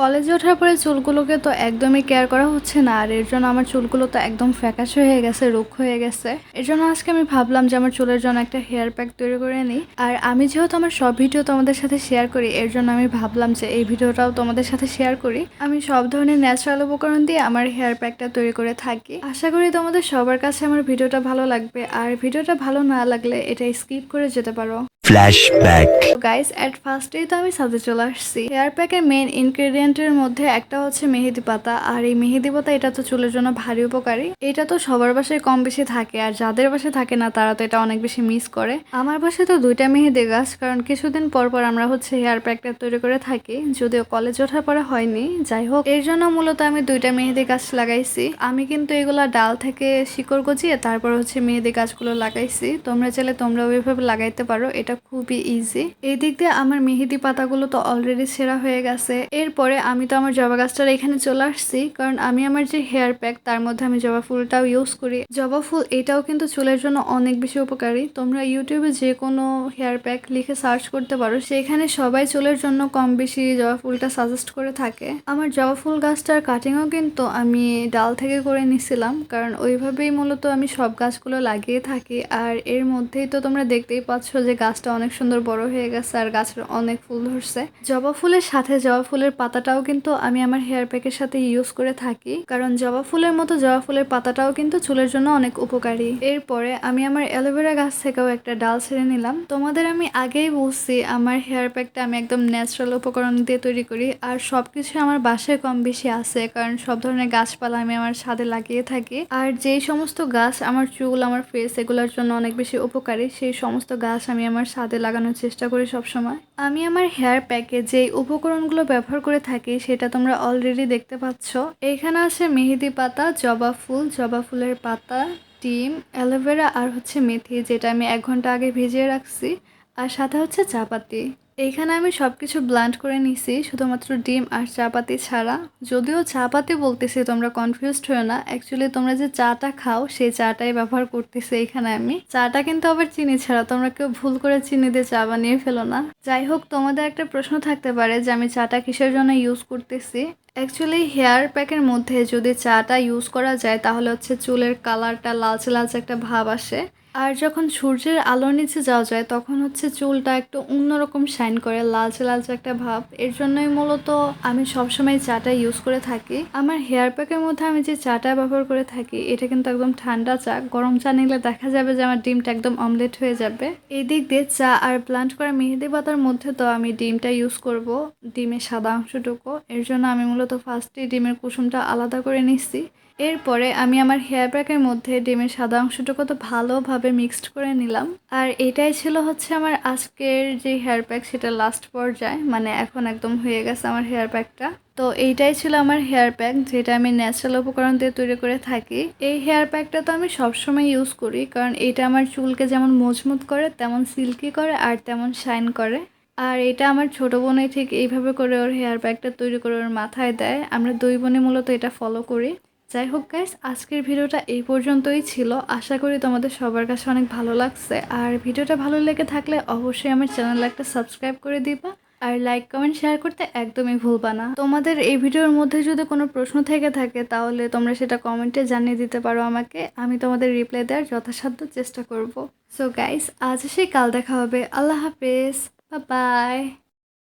কলেজে ওঠার পরে চুলগুলোকে তো একদমই কেয়ার করা হচ্ছে না, আর এর জন্য আমার চুলগুলো তো একদম ফ্যাকাশে হয়ে গেছে, রুক্ষ হয়ে গেছে। এর জন্য আজকে আমি ভাবলাম যে আমার চুলের জন্য একটা হেয়ার প্যাক তৈরি করে নিই। আর আমি যেহেতু আমার সব ভিডিও তোমাদের সাথে শেয়ার করি, এর জন্য আমি ভাবলাম যে এই ভিডিওটাও তোমাদের সাথে শেয়ার করি। আমি সব ধরনের ন্যাচারাল উপকরণ দিয়ে আমার হেয়ার প্যাকটা তৈরি করে থাকি। আশা করি তোমাদের সবার কাছে আমার ভিডিওটা ভালো লাগবে, আর ভিডিওটা ভালো না লাগলে এটা স্কিপ করে যেতে পারো। Flashback. গাইস এট ফার্স্টেই তো আমি সাজে চলে আসছি। হেয়ার প্যাকের মেইন ইনগ্রেডিয়েন্টের মধ্যে একটা হচ্ছে মেহেদি পাতা, আর এই মেহেদি পাতা এটা তো চুলের জন্য ভারী উপকারী। এটা তো সবার বাসায় কম বেশি থাকে, আর যাদের বাসায় থাকে না, তারা তো এটা অনেক বেশি মিস করে। আমার বাসায় তো দুইটা মেহেদি গাছ, কারণ কিছুদিন পর পর আমরা হচ্ছে হেয়ার প্যাকটা তৈরি করে থাকি, যদিও কলেজ ওঠার পরে হয়নি, যাই হোক। এর জন্য মূলত আমি দুইটা মেহেদি গাছ লাগাইছি। আমি কিন্তু এগুলা ডাল থেকে শিকড় গজিয়ে তারপর হচ্ছে মেহেদি গাছগুলো লাগাইছি। তোমরা চাইলে তোমরা ওইভাবে লাগাইতে পারো, এটা খুবই ইজি এই দিক দিয়ে আমার মেহেদি পাতাগুলো তো অলরেডি সেরা হয়ে গেছে। এরপরে আমি তো আমার জবা গাছটার এখানে চলে আসছি, কারণ আমি আমার যে হেয়ার প্যাক তার মধ্যে আমি জবা ফুলটাও ইউজ করি। জবা ফুল এটাও কিন্তু চুলের জন্য অনেক বেশি উপকারী। তোমরা ইউটিউবে যে কোনো হেয়ার প্যাক লিখে সার্চ করতে পারো, সেখানে সবাই চুলের জন্য কম বেশি জবা ফুলটা সাজেস্ট করে থাকে। আমার জবা ফুল গাছটার কাটিংও কিন্তু আমি ডাল থেকে করে নিছিলাম, কারণ ওইভাবেই মূলত আমি সব গাছগুলো লাগিয়ে থাকি। আর এর মধ্যেই তো তোমরা দেখতেই পাচ্ছ যে গাছটা অনেক সুন্দর বড় হয়ে গেছে আর গাছের অনেক ফুল ধরছে। জবা ফুলের সাথে জবা ফুলের পাতাটাও কিন্তু আমি আমার হেয়ার প্যাকের সাথে ইউজ করে থাকি। কারণ জবা ফুলের মতো জবা ফুলের পাতাটাও কিন্তু চুলের জন্য অনেক উপকারী। এরপরে আমি আমার অ্যালোভেরা গাছ থেকেও একটা ডাল ছেড়ে নিলাম। তোমাদের আমি আগেই বলছি, আমার হেয়ার প্যাকটা আমি একদম ন্যাচারাল উপকরণ দিয়ে তৈরি করি আর সবকিছু আমার বাসায় কম বেশি আছে। কারণ সব ধরনের গাছপালা আমি আমার ছাদে লাগিয়ে থাকি। আর যেই সমস্ত গাছ আমার চুল, আমার ফেস এগুলোর জন্য অনেক বেশি উপকারী, সেই সমস্ত গাছ আমি আমার ছাদে লাগানোর চেষ্টা করি সবসময়। আমি আমার হেয়ার প্যাকে যে উপকরণগুলো ব্যবহার করে থাকি, সেটা তোমরা অলরেডি দেখতে পাচ্ছ। এখানে আছে মেহেদি পাতা, জবা ফুল, জবা ফুলের পাতা, ডিম, অ্যালোভেরা আর হচ্ছে মেথি, যেটা আমি এক ঘণ্টা আগে ভিজিয়ে রাখছি। আর সাথে হচ্ছে চাপাতি। এইখানে আমি সব কিছু ব্লান্ড করে নিছি, শুধুমাত্র ডিম আর চাপাতি ছাড়া। যদিও চাপাতি বলতেছি, তোমরা কনফিউজড হয়েও না। অ্যাকচুয়ালি তোমরা যে চাটা খাও, সেই চাটাই ব্যবহার করতেছি এখানে আমি। চাটা কিন্তু আবার চিনি ছাড়া, তোমরা কেউ ভুল করে চিনি দিয়ে চা বানিয়ে ফেলো না। যাই হোক, তোমাদের একটা প্রশ্ন থাকতে পারে যে, আমি চাটা কিসের জন্য ইউজ করতেছি? অ্যাকচুয়ালি হেয়ার প্যাকের মধ্যে যদি চাটা ইউজ করা যায়, তাহলে হচ্ছে চুলের কালারটা লালচে লালচে একটা ভাব আসে। আর যখন সূর্যের আলোর নিচে যাওয়া যায়, তখন হচ্ছে চুলটা একটু অন্যরকম শাইন করে, লালচে লালচে একটা ভাব। এর জন্যই মূলত আমি সবসময় চাটা ইউজ করে থাকি। আমার হেয়ার প্যাকের মধ্যে আমি যে চাটা ব্যবহার করে থাকি, এটা কিন্তু একদম ঠান্ডা চা। গরম চা নিলে দেখা যাবে যে আমার ডিমটা একদম অমলেট হয়ে যাবে। এই দিক দিয়ে চা আর প্লান্ট করা মেহেদি পাতার মধ্যে তো আমি ডিমটা ইউজ করব, ডিমের সাদা অংশটুকু। এর জন্য আমি মূলত ফার্স্টে ডিমের কুসুমটা আলাদা করে নিচ্ছি। এরপরে আমি আমার হেয়ার প্যাকের মধ্যে ডিমের সাদা অংশটুকু তো ভালোভাবে মিক্সড করে নিলাম। আর এটাই ছিল হচ্ছে আমার আজকের যে হেয়ার প্যাক সেটা লাস্ট পর্যায়ে মানে এখন একদম হয়ে গেছে আমার হেয়ার প্যাকটা তো এইটাই ছিল আমার হেয়ার প্যাক যেটা আমি ন্যাচারাল উপকরণ দিয়ে তৈরি করে থাকি। এই হেয়ার প্যাকটা তো আমি সবসময় ইউজ করি, কারণ এটা আমার চুলকে যেমন মজবুত করে, তেমন সিল্কি করে আর তেমন শাইন করে। আর এটা আমার ছোট বোনই ঠিক এইভাবে করে ওর হেয়ার প্যাকটা তৈরি করে ওর মাথায় দেয়। আমরা দুই বোনে মূলত এটা ফলো করি। যাই হোক গাইস আজকের ভিডিওটা এই পর্যন্তই ছিল। আশা করি তোমাদের সবার কাছে অনেক ভালো লাগছে। আর ভিডিওটা ভালো লেগে থাকলে অবশ্যই আমার চ্যানেল একটা সাবস্ক্রাইব করে দিবা। আর লাইক কমেন্ট শেয়ার করতে একদমই ভুলবা না। তোমাদের এই ভিডিওর মধ্যে যদি কোনো প্রশ্ন থেকে থাকে, তাহলে তোমরা সেটা কমেন্টে জানিয়ে দিতে পারো আমাকে। আমি তোমাদের রিপ্লাই দেওয়ার যথাসাধ্য চেষ্টা করব। সো গাইস আজ সেই কাল দেখা হবে। আল্লাহ হাফেজ। বাই